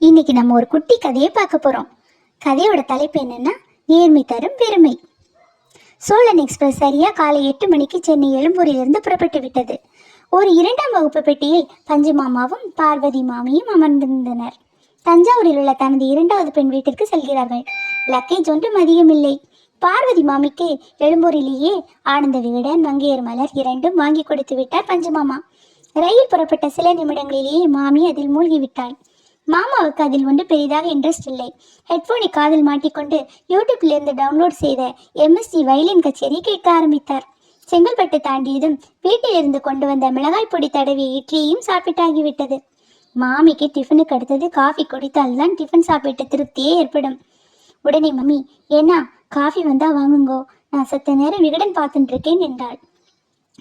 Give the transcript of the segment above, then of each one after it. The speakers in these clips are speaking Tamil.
இன்னைக்கு நம்ம ஒரு குட்டி கதையை பார்க்க போறோம். கதையோட தலைப்பு என்னன்னா நேர்மை தரும் பெருமை. சோழன் எக்ஸ்பிரஸ் சரியா காலை எட்டு மணிக்கு சென்னை எழும்பூரிலிருந்து புறப்பட்டு விட்டது. ஒரு இரண்டாம் வகுப்பு பெட்டியில் பஞ்சு மாமாவும் பார்வதி மாமியும் அமர்ந்திருந்தனர். தஞ்சாவூரில் உள்ள தனது இரண்டாவது பெண் வீட்டிற்கு செல்கிறார்கள். லக்கேஜ் ஒன்றும் அதிகமில்லை பார்வதி மாமிக்கு எழும்பூரிலேயே ஆனந்த விகடன் மங்கையர் மலர் இரண்டும் வாங்கி கொடுத்து விட்டார் பஞ்சு மாமா. ரயில் புறப்பட்ட சில நிமிடங்களிலேயே மாமி அதில் மூழ்கிவிட்டாள். மாமாவுக்கு அதில் ஒன்று பெரிதாக இன்ட்ரெஸ்ட் இல்லை. ஹெட்ஃபோனை காதில் மாட்டிக்கொண்டு யூடியூப்லேருந்து டவுன்லோட் செய்த எம்எஸ்சி வயலின் கச்சேரி கேட்க ஆரம்பித்தார். செங்கல்பட்டு தாண்டியதும் வீட்டில் இருந்து கொண்டு வந்த மிளகாய் பொடி தடவி இட்லியையும் சாப்பிட்டாகிவிட்டது மாமிக்கு டிஃபனுக்கு அடுத்தது காஃபி குடித்தால்தான் டிஃபன் சாப்பிட்டு திருப்தியே ஏற்படும். உடனே மம்மி ஏன்னா காஃபி வந்தா வாங்குங்கோ. நான் சத்த நேரம் விகடன் பார்த்துட்டு இருக்கேன் என்றாள்.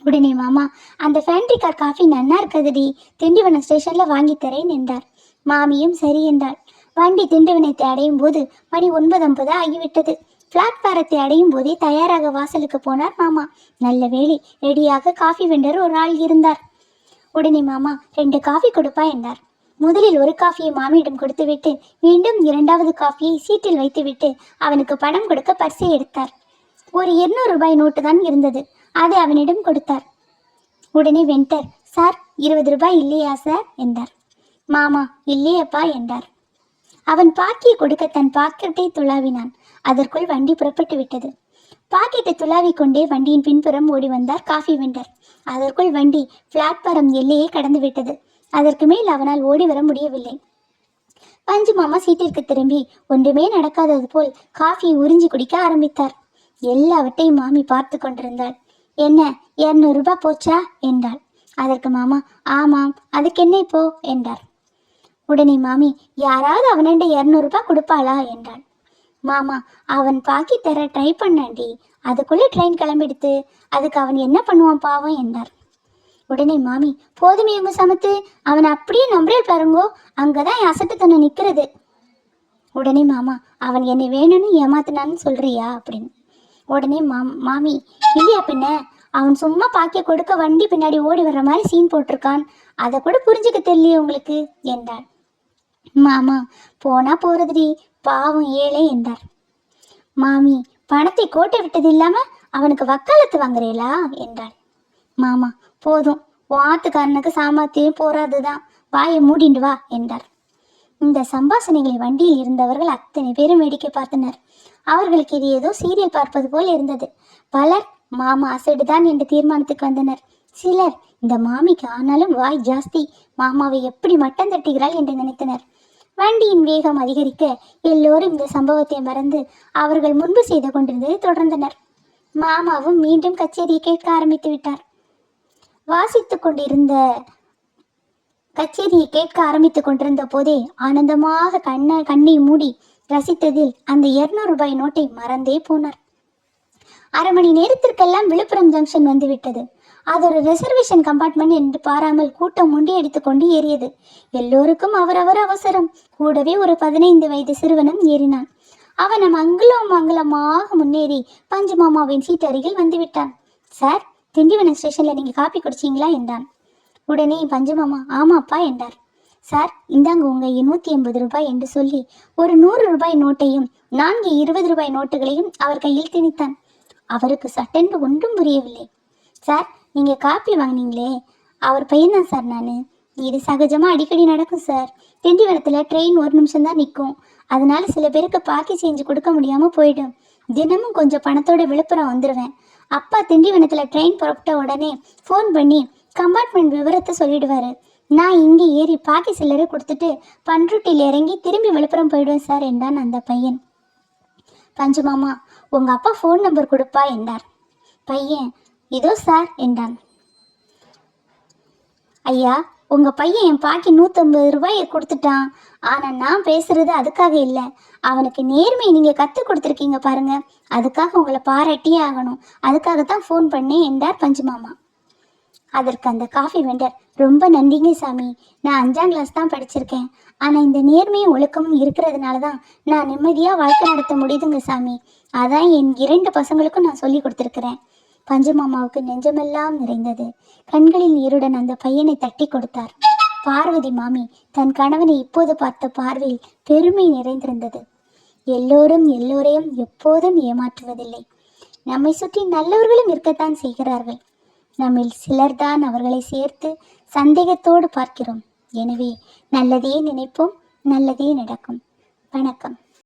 உடனே மாமா அந்த ஃபேண்ட்ரி கார் காஃபி நன்னா இருக்குதுடி. திண்டிவனம் ஸ்டேஷன்ல வாங்கி தரேன் என்றார். மாமியும் சரி என்றாள். வண்டி திண்டுவினத்தை அடையும் போது மணி ஒன்பது ஐம்பது ஆகிவிட்டது பிளாட்பாரத்தை அடையும் போதே தயாராக வாசலுக்கு போனார் மாமா. நல்ல வேளை ரெடியாக காஃபி வெண்டர் ஒரு ஆள் இருந்தார். உடனே மாமா ரெண்டு காஃபி கொடுப்பா என்றார். முதலில் ஒரு காஃபியை மாமியிடம் கொடுத்துவிட்டு மீண்டும் இரண்டாவது காஃபியை சீட்டில் வைத்துவிட்டு அவனுக்கு பணம் கொடுக்க பரிசை எடுத்தார். ஒரு இருநூறு ரூபாய் நோட்டு தான் இருந்தது. அதை அவனிடம் கொடுத்தார். உடனே வெண்டர் சார் இருபது ரூபாய் இல்லையா சார் என்றார். மாமா இல்லையப்பா என்றார். அவன் பாக்கியை கொடுக்க தன் பாக்கெட்டை துளாவினான். அதற்குள் வண்டி புறப்பட்டு விட்டது. பாக்கெட்டை துளாவி கொண்டே வண்டியின் பின்புறம் ஓடி வந்தார் காஃபி வெண்டர். அதற்குள் வண்டி பிளாட்பாரம் எல்லையை கடந்து விட்டது. அதற்கு மேல் அவனால் ஓடி வர முடியவில்லை. பஞ்சு மாமா சீட்டிற்கு திரும்பி ஒன்றுமே நடக்காதது போல் காஃபியை உறிஞ்சி குடிக்க ஆரம்பித்தார். எல்லாவற்றையும் மாமி பார்த்து கொண்டிருந்தாள். என்ன இரநூறுபா போச்சா? என்றாள். அதற்கு மாமா ஆமாம் அதுக்கு என்ன இப்போ? என்றார். உடனே மாமி யாராவது அவனண்ட இரநூறுபா ரூபாய் கொடுப்பாளா? என்றாள். மாமா அவன் பாக்கி தர ட்ரை பண்ணாண்டி அதுக்குள்ள ட்ரெயின் கிளம்பிடுத்து அதுக்கு அவன் என்ன பண்ணுவான் பாவம்? என்றார். உடனே மாமி போதுமே இவங்க சமத்து. அவன் அப்படியே நம்புறேன் பாருங்கோ. அங்கதான் என் அசட்டுத்தனம் நிக்கிறது. உடனே மாமா அவன் என்னை வேணும்னு ஏமாத்தினான்னு சொல்றியா? அப்படின்னு. உடனே மாம் மாமி இல்லையா பின்ன அவன் சும்மா பாக்கிய கொடுக்க வண்டி பின்னாடி ஓடி வர்ற மாதிரி சீன் போட்டிருக்கான். அதை கூட புரிஞ்சுக்க தெரியலையே உங்களுக்கு என்றாள். மாமா போனா போறதுடி. பாவம் ஏழை என்றார். மாமி பணத்தை கோட்டை விட்டது இல்லாம அவனுக்கு வக்காலத்து வாங்குறீங்களா என்றாள். மாமா போதும். வாத்துக்காரனுக்கு சாமர்த்தியம் போறாதுதான். வாயை மூடிண்டு வா என்றார். இந்த சம்பாஷணைகளை வண்டியில் இருந்தவர்கள் அத்தனை பேரும் வேடிக்கை பார்த்தனர். அவர்களுக்கு இது ஏதோ சீரியல் பார்ப்பது போல் இருந்தது. பலர் மாமா அசடுதான் என்று தீர்மானத்துக்கு வந்தனர். சிலர் இந்த மாமிக்கு ஆனாலும் வாய் ஜாஸ்தி. மாமாவை எப்படி மட்டம் தட்டுகிறாள் என்று நினைத்தனர். வண்டியின் வேகம் அதிகரிக்க எல்லோரும் இந்த சம்பவத்தை மறந்து அவர்கள் முன்பு செய்து கொண்டிருந்ததை தொடர்ந்தனர். மாமாவும் மீண்டும் கச்சேரியை கேட்க ஆரம்பித்து விட்டார். வாசித்துக் கொண்டிருந்த கச்சேரியை கேட்க ஆரம்பித்துக் கொண்டிருந்த போதே ஆனந்தமாக கண்ண கண்ணை மூடி ரசித்ததில் அந்த இருநூறு ரூபாய் நோட்டை மறந்தே போனார். அரை மணி நேரத்திற்கெல்லாம் விழுப்புரம் ஜங்ஷன் வந்துவிட்டது. அது ஒரு ரிசர்வேஷன் கம்பார்ட்மெண்ட் என்று பாராமல் கூட்டம் முண்டி எடுத்துக்கொண்டு ஏறியது. எல்லோருக்கும் அவரவர் அவசரம். கூடவே ஒரு பதினைந்து வயது சிறுவனும் ஏறினான். அவன் மங்களம் மங்களமாக முன்னேறி பஞ்சு மாமாவின் சீட் அருகில் வந்துவிட்டான் சார் திண்டிவனம் ஸ்டேஷன்ல நீங்க காப்பி குடிச்சீங்களா? என்றான். உடனே பஞ்சு மாமா ஆமாப்பா என்றார். சார் இந்தாங்க உங்க நூத்தி எண்பது ரூபாய் என்று சொல்லி ஒரு நூறு ரூபாய் நோட்டையும் நான்கு இருபது ரூபாய் நோட்டுகளையும் அவர் கையில் திணித்தான். அவருக்கு சட்டென்று ஒன்றும் புரியவில்லை. சார் நீங்கள் காப்பி வாங்குனீங்களே? அவர் பையன்தான் சார் நான். இது சகஜமாக அடிக்கடி நடக்கும் சார். திண்டிவனத்தில் ட்ரெயின் ஒரு நிமிஷம் தான் நிற்கும். அதனால சில பேருக்கு பாக்கி செஞ்சு கொடுக்க முடியாமல் போயிடும். தினமும் கொஞ்சம் பணத்தோட விழுப்புரம் வந்துடுவேன் அப்பா திண்டிவனத்தில் ட்ரெயின் புறப்பட்ட உடனே ஃபோன் பண்ணி கம்பார்ட்மெண்ட் விவரத்தை சொல்லிடுவாரு. நான் இங்கே ஏறி பாக்கி சில்லறை கொடுத்துட்டு பன்ருட்டியில் இறங்கி திரும்பி விழுப்புரம் போயிடுவேன் சார் என்றான் அந்த பையன். பஞ்சு மாமா உங்கள் அப்பா ஃபோன் நம்பர் கொடுப்பா என்றார். பையன் இதோ சார் என்றான். ஐயா உங்க பையன் என் பாக்கி நூத்தம்பது ரூபாயை கொடுத்துட்டான். ஆனா நான் பேசுறது அதுக்காக இல்லை. அவனுக்கு நேர்மை நீங்க கத்து கொடுத்துருக்கீங்க பாருங்க. அதுக்காக உங்களை பாராட்டியே ஆகணும். அதுக்காகத்தான் ஃபோன் பண்ணேன் என்றார் பஞ்சு மாமா அதற்கு அந்த காஃபி வெண்டர் ரொம்ப நன்றிங்க சாமி. நான் அஞ்சாம் கிளாஸ் தான் படிச்சிருக்கேன். ஆனால் இந்த நேர்மையும் ஒழுக்கமும் இருக்கிறதுனால தான் நான் நிம்மதியாக வாழ்க்கை நடத்த முடியுதுங்க சாமி. அதான் என் இரண்டு பசங்களுக்கும் நான் சொல்லி கொடுத்துருக்குறேன். பஞ்சு மாமாவுக்கு நெஞ்சமெல்லாம் நிறைந்தது. கண்களில் நீருடன் அந்த பையனை தட்டி கொடுத்தார். பார்வதி மாமி தன் கணவனை இப்போது பார்த்த பார்வையில் பெருமை நிறைந்திருந்தது. எல்லோரும் எல்லோரையும் எப்போதும் ஏமாற்றுவதில்லை. நம்மை சுற்றி நல்லவர்களும் இருக்கத்தான் செய்கிறார்கள். நம்மில் சிலர்தான் அவர்களை சேர்த்து சந்தேகத்தோடு பார்க்கிறோம். எனவே நல்லதே நினைப்போம் நல்லதே நடக்கும். வணக்கம்.